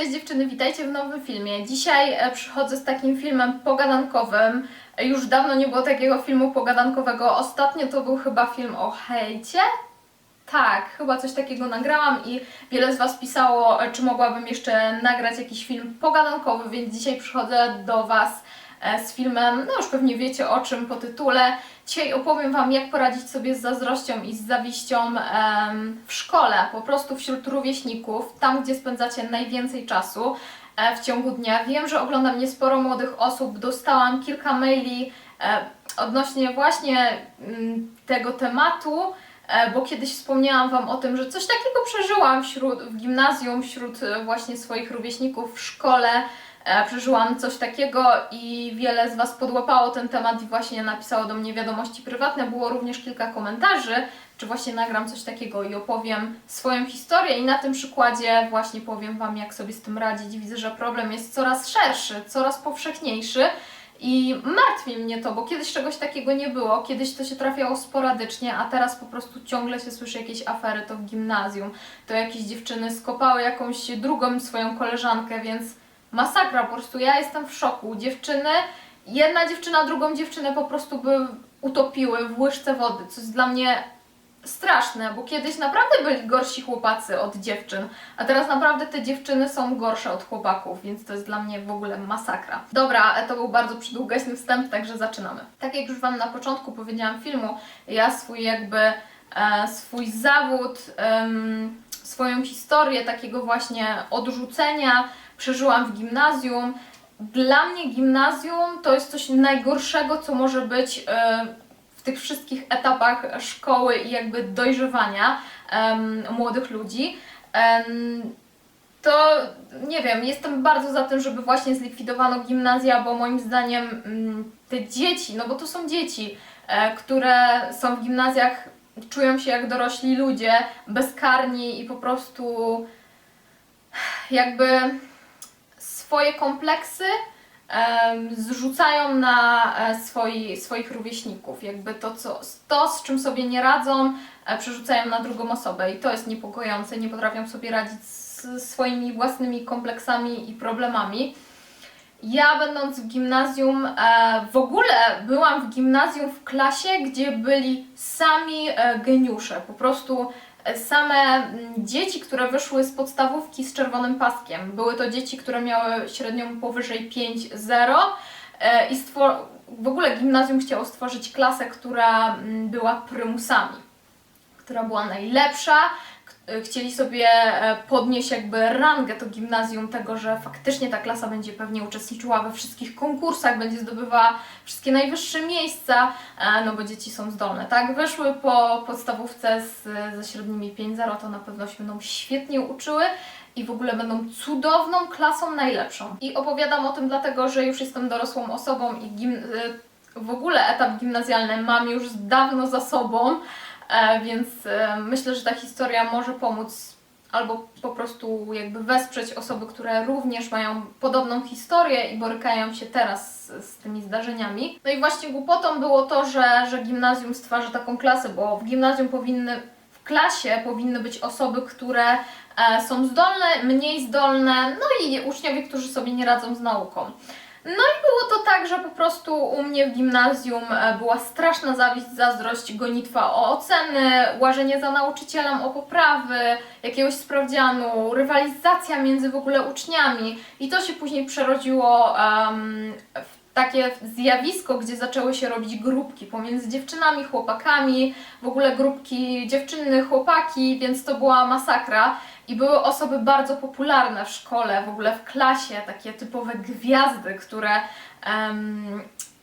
Cześć dziewczyny, witajcie w nowym filmie. Dzisiaj e, przychodzę z takim filmem pogadankowym. E, Już dawno nie było takiego filmu pogadankowego. Ostatnio to był chyba film o hejcie. Tak, chyba coś takiego nagrałam i wiele z Was pisało, e, czy mogłabym jeszcze nagrać jakiś film pogadankowy, więc dzisiaj przychodzę do Was z filmem, no już pewnie wiecie o czym po tytule. Dzisiaj opowiem Wam, jak poradzić sobie z zazdrością i z zawiścią w szkole, po prostu wśród rówieśników, tam gdzie spędzacie najwięcej czasu e, w ciągu dnia. Wiem, że ogląda mnie sporo młodych osób, dostałam kilka maili e, odnośnie właśnie mm, tego tematu, e, bo kiedyś wspomniałam Wam o tym, że coś takiego przeżyłam wśród, w gimnazjum, wśród e, właśnie swoich rówieśników w szkole. E, Przeżyłam coś takiego i wiele z Was podłapało ten temat i właśnie napisało do mnie wiadomości prywatne. Było również kilka komentarzy, czy właśnie nagram coś takiego i opowiem swoją historię i na tym przykładzie właśnie powiem Wam, jak sobie z tym radzić. Widzę, że problem jest coraz szerszy, coraz powszechniejszy i martwi mnie to, bo kiedyś czegoś takiego nie było, kiedyś to się trafiało sporadycznie, a teraz po prostu ciągle się słyszy jakieś afery, to w gimnazjum, to jakieś dziewczyny skopały jakąś drugą swoją koleżankę, więc masakra, po prostu ja jestem w szoku. Dziewczyny, jedna dziewczyna drugą dziewczynę po prostu by utopiły w łyżce wody, co jest dla mnie straszne, bo kiedyś naprawdę byli gorsi chłopacy od dziewczyn, a teraz naprawdę te dziewczyny są gorsze od chłopaków, więc to jest dla mnie w ogóle masakra. Dobra, to był bardzo przydługaśny wstęp, także zaczynamy. Tak jak już Wam na początku powiedziałam filmu, ja swój jakby e, swój zawód, em, swoją historię takiego właśnie odrzucenia przeżyłam w gimnazjum. Dla mnie gimnazjum to jest coś najgorszego, co może być e, w tych wszystkich etapach szkoły i jakby dojrzewania młodych ludzi. To nie wiem, jestem bardzo za tym, żeby właśnie zlikwidowano gimnazja, bo moim zdaniem mm, te dzieci, no bo to są dzieci, e, które są w gimnazjach, czują się jak dorośli ludzie, bezkarni i po prostu jakby swoje kompleksy zrzucają na e, swoi, swoich rówieśników. Jakby to, co, to, z czym sobie nie radzą, e, przerzucają na drugą osobę i to jest niepokojące. Nie potrafią sobie radzić z swoimi własnymi kompleksami i problemami. Ja będąc w gimnazjum, e, w ogóle byłam w gimnazjum w klasie, gdzie byli sami geniusze. Po prostu same mm, dzieci, które wyszły z podstawówki z czerwonym paskiem. Były to dzieci, które miały średnią powyżej 5-0 e, i stwor- w ogóle gimnazjum chciało stworzyć klasę, która mm, była prymusami, która była najlepsza. E, Chcieli sobie e, podnieść jakby rangę to gimnazjum tego, że faktycznie ta klasa będzie pewnie uczestniczyła we wszystkich konkursach, będzie zdobywała wszystkie najwyższe miejsca, e, no bo dzieci są zdolne, tak? Weszły po podstawówce z, ze średnimi 5-0, to na pewno się będą świetnie uczyły i w ogóle będą cudowną klasą najlepszą. I opowiadam o tym dlatego, że już jestem dorosłą osobą i w ogóle etap gimnazjalny mam już dawno za sobą, więc e, myślę, że ta historia może pomóc albo po prostu jakby wesprzeć osoby, które również mają podobną historię i borykają się teraz z, z tymi zdarzeniami. No i właśnie głupotą było to, że, że gimnazjum stwarza taką klasę, bo w gimnazjum powinny, w klasie powinny być osoby, które e, są zdolne, mniej zdolne, no i uczniowie, którzy sobie nie radzą z nauką. No i było to tak, że po prostu u mnie w gimnazjum e, była straszna zawiść, zazdrość, gonitwa o oceny, łażenie za nauczycielem o poprawy, jakiegoś sprawdzianu, rywalizacja między w ogóle uczniami i to się później przerodziło em, w takie zjawisko, gdzie zaczęły się robić grupki pomiędzy dziewczynami, chłopakami, w ogóle grupki dziewczyny, chłopaki, więc to była masakra. I były osoby bardzo popularne w szkole, w ogóle w klasie, takie typowe gwiazdy, które em,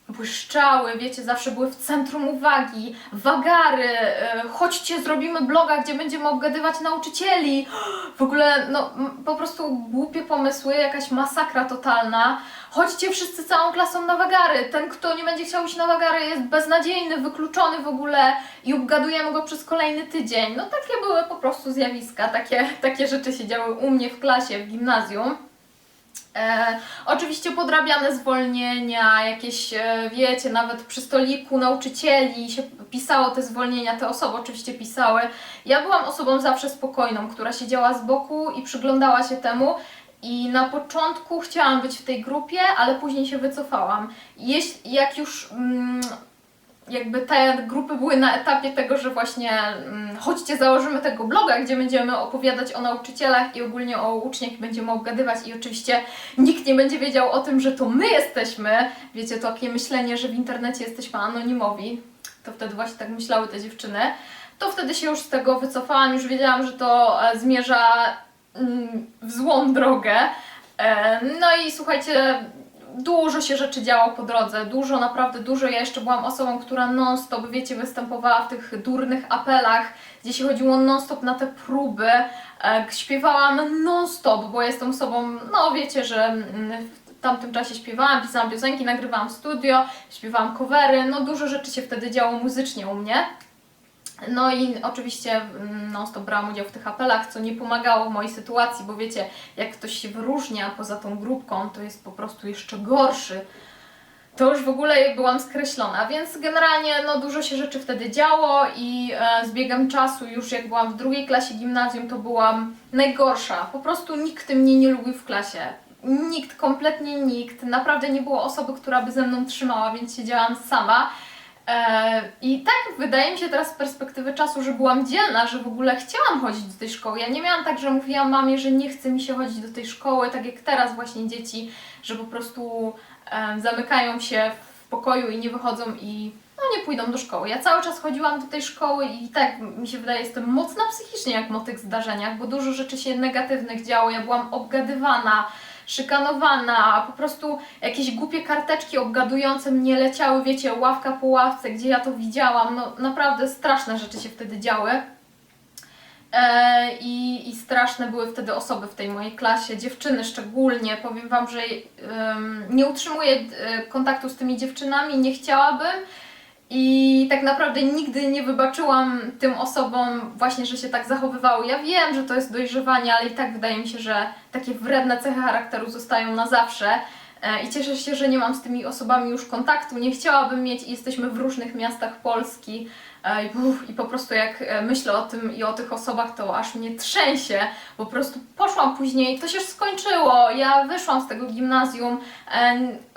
błyszczały, wiecie, zawsze były w centrum uwagi, wagary, e, chodźcie, zrobimy bloga, gdzie będziemy obgadywać nauczycieli. W ogóle, no, po prostu głupie pomysły, jakaś masakra totalna. Chodźcie wszyscy całą klasą na wagary. Ten, kto nie będzie chciał iść na wagary, jest beznadziejny, wykluczony w ogóle i obgadujemy go przez kolejny tydzień. No takie były po prostu zjawiska, takie, takie rzeczy się działy u mnie w klasie, w gimnazjum. E, oczywiście podrabiane zwolnienia, jakieś, e, wiecie, nawet przy stoliku nauczycieli się pisało te zwolnienia, te osoby oczywiście pisały. Ja byłam osobą zawsze spokojną, która siedziała z boku i przyglądała się temu I na początku chciałam być w tej grupie, ale później się wycofałam. Jeśli, jak już mm, jakby te grupy były na etapie tego, że właśnie mm, chodźcie założymy tego bloga, gdzie będziemy opowiadać o nauczycielach i ogólnie o uczniach będziemy obgadywać i oczywiście nikt nie będzie wiedział o tym, że to my jesteśmy. Wiecie, to takie myślenie, że w internecie jesteśmy anonimowi. To wtedy właśnie tak myślały te dziewczyny. To wtedy się już z tego wycofałam, już wiedziałam, że to e, zmierza w złą drogę. No i słuchajcie, dużo się rzeczy działo po drodze, dużo, naprawdę dużo. Ja jeszcze byłam osobą, która non-stop, wiecie, występowała w tych durnych apelach, gdzie się chodziło non-stop na te próby. E, Śpiewałam non-stop, bo jestem osobą, no wiecie, że mm, w tamtym czasie śpiewałam, pisałam piosenki, nagrywałam studio, śpiewałam covery, no dużo rzeczy się wtedy działo muzycznie u mnie. No i oczywiście mm, non-stop brałam udział w tych apelach, co nie pomagało w mojej sytuacji, bo wiecie, jak ktoś się wyróżnia poza tą grupką, to jest po prostu jeszcze gorszy. To już w ogóle byłam skreślona, więc generalnie no, dużo się rzeczy wtedy działo i e, z biegiem czasu, już jak byłam w drugiej klasie gimnazjum, to byłam najgorsza. Po prostu nikt mnie nie lubił w klasie. Nikt, kompletnie nikt. Naprawdę nie było osoby, która by ze mną trzymała, więc siedziałam sama. E, I tak wydaje mi się teraz z perspektywy czasu, że byłam dzielna, że w ogóle chciałam chodzić do tej szkoły. Ja nie miałam tak, że mówiłam mamie, że nie chce mi się chodzić do tej szkoły, tak jak teraz właśnie dzieci, że po prostu e, zamykają się w pokoju i nie wychodzą i no nie pójdą do szkoły. Ja cały czas chodziłam do tej szkoły i tak mi się wydaje, jestem mocna psychicznie jak po tych zdarzeniach, bo dużo rzeczy się negatywnych działo. Ja byłam obgadywana, szykanowana, po prostu jakieś głupie karteczki obgadujące mnie leciały, wiecie, ławka po ławce, gdzie ja to widziałam. No naprawdę straszne rzeczy się wtedy działy. E, i, I straszne były wtedy osoby w tej mojej klasie, dziewczyny szczególnie. Powiem Wam, że em, nie utrzymuję e, kontaktu z tymi dziewczynami, nie chciałabym. I tak naprawdę nigdy nie wybaczyłam tym osobom właśnie, że się tak zachowywały. Ja wiem, że to jest dojrzewanie, ale i tak wydaje mi się, że takie wredne cechy charakteru zostają na zawsze. E, I cieszę się, że nie mam z tymi osobami już kontaktu. Nie chciałabym mieć i jesteśmy w różnych miastach Polski. E, I, po prostu jak e, myślę o tym i o tych osobach, to aż mnie trzęsie. Po prostu poszłam później, to się skończyło. Ja wyszłam z tego gimnazjum.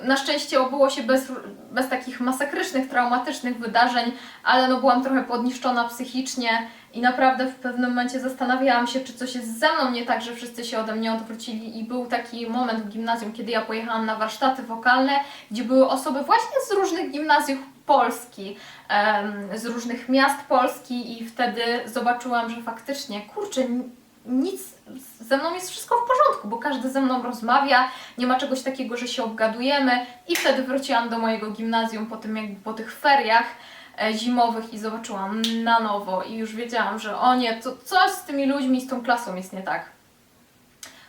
Na szczęście obyło się bez, bez takich masakrycznych, traumatycznych wydarzeń, ale no byłam trochę podniszczona psychicznie i naprawdę w pewnym momencie zastanawiałam się, czy coś jest ze mną nie tak, że wszyscy się ode mnie odwrócili. I był taki moment w gimnazjum, kiedy ja pojechałam na warsztaty wokalne, gdzie były osoby właśnie z różnych gimnazjów Polski, z różnych miast Polski. I wtedy zobaczyłam, że faktycznie, kurczę, nic, ze mną jest wszystko w porządku, bo każdy ze mną rozmawia, nie ma czegoś takiego, że się obgadujemy. I wtedy wróciłam do mojego gimnazjum po tym, jakby po tych feriach zimowych i zobaczyłam na nowo i już wiedziałam, że o nie, to coś z tymi ludźmi, z tą klasą jest nie tak.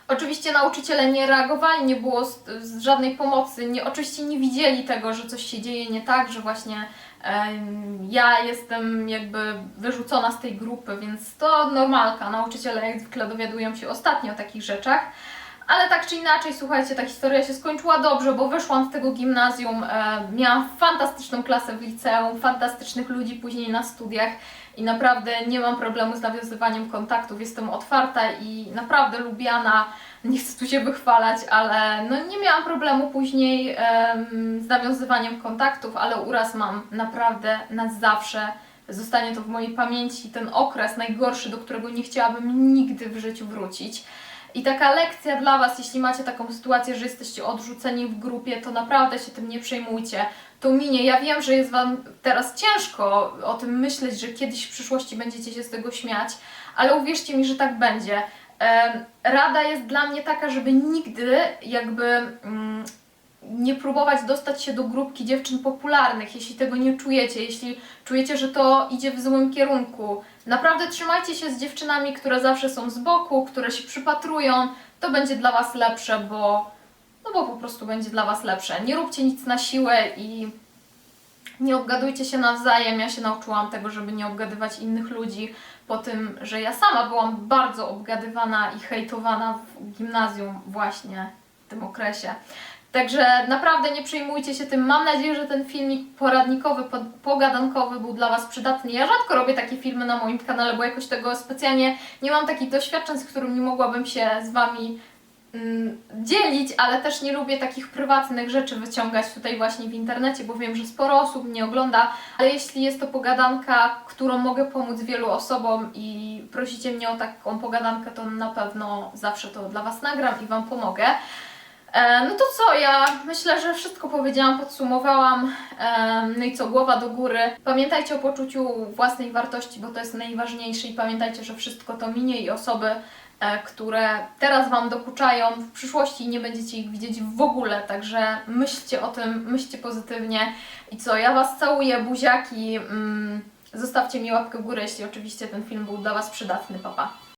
Oczywiście nauczyciele nie reagowali, nie było z, z żadnej pomocy, nie, oczywiście nie widzieli tego, że coś się dzieje nie tak, że właśnie em, ja jestem jakby wyrzucona z tej grupy, więc to normalka. Nauczyciele jak zwykle dowiadują się ostatnio o takich rzeczach. Ale tak czy inaczej, słuchajcie, ta historia się skończyła dobrze, bo wyszłam z tego gimnazjum, e, miałam fantastyczną klasę w liceum, fantastycznych ludzi później na studiach i naprawdę nie mam problemu z nawiązywaniem kontaktów, jestem otwarta i naprawdę lubiana, nie chcę tu się wychwalać, ale no nie miałam problemu później z nawiązywaniem kontaktów, ale uraz mam naprawdę na zawsze. Zostanie to w mojej pamięci ten okres najgorszy, do którego nie chciałabym nigdy w życiu wrócić. I taka lekcja dla Was, jeśli macie taką sytuację, że jesteście odrzuceni w grupie, to naprawdę się tym nie przejmujcie. To minie. Ja wiem, że jest Wam teraz ciężko o tym myśleć, że kiedyś w przyszłości będziecie się z tego śmiać, ale uwierzcie mi, że tak będzie. Rada jest dla mnie taka, żeby nigdy jakby mm, nie próbować dostać się do grupki dziewczyn popularnych, jeśli tego nie czujecie, jeśli czujecie, że to idzie w złym kierunku. Naprawdę trzymajcie się z dziewczynami, które zawsze są z boku, które się przypatrują. To będzie dla Was lepsze, bo no bo po prostu będzie dla Was lepsze. Nie róbcie nic na siłę i nie obgadujcie się nawzajem. Ja się nauczyłam tego, żeby nie obgadywać innych ludzi po tym, że ja sama byłam bardzo obgadywana i hejtowana w gimnazjum właśnie w tym okresie. Także naprawdę nie przejmujcie się tym. Mam nadzieję, że ten filmik poradnikowy, po- pogadankowy był dla Was przydatny. Ja rzadko robię takie filmy na moim kanale, bo jakoś tego specjalnie nie mam takich doświadczeń, z którymi mogłabym się z Wami mm, dzielić, ale też nie lubię takich prywatnych rzeczy wyciągać tutaj właśnie w internecie, bo wiem, że sporo osób mnie ogląda, ale jeśli jest to pogadanka, którą mogę pomóc wielu osobom i prosicie mnie o taką pogadankę, to na pewno zawsze to dla Was nagram i Wam pomogę. E, No to co, ja myślę, że wszystko powiedziałam, podsumowałam. E, No i co, głowa do góry. Pamiętajcie o poczuciu własnej wartości, bo to jest najważniejsze i pamiętajcie, że wszystko to minie i osoby, e, które teraz Wam dokuczają, w przyszłości nie będziecie ich widzieć w ogóle, także myślcie o tym, myślcie pozytywnie. I co, ja Was całuję, buziaki. Mm, Zostawcie mi łapkę w górę, jeśli oczywiście ten film był dla Was przydatny. Papa. Pa.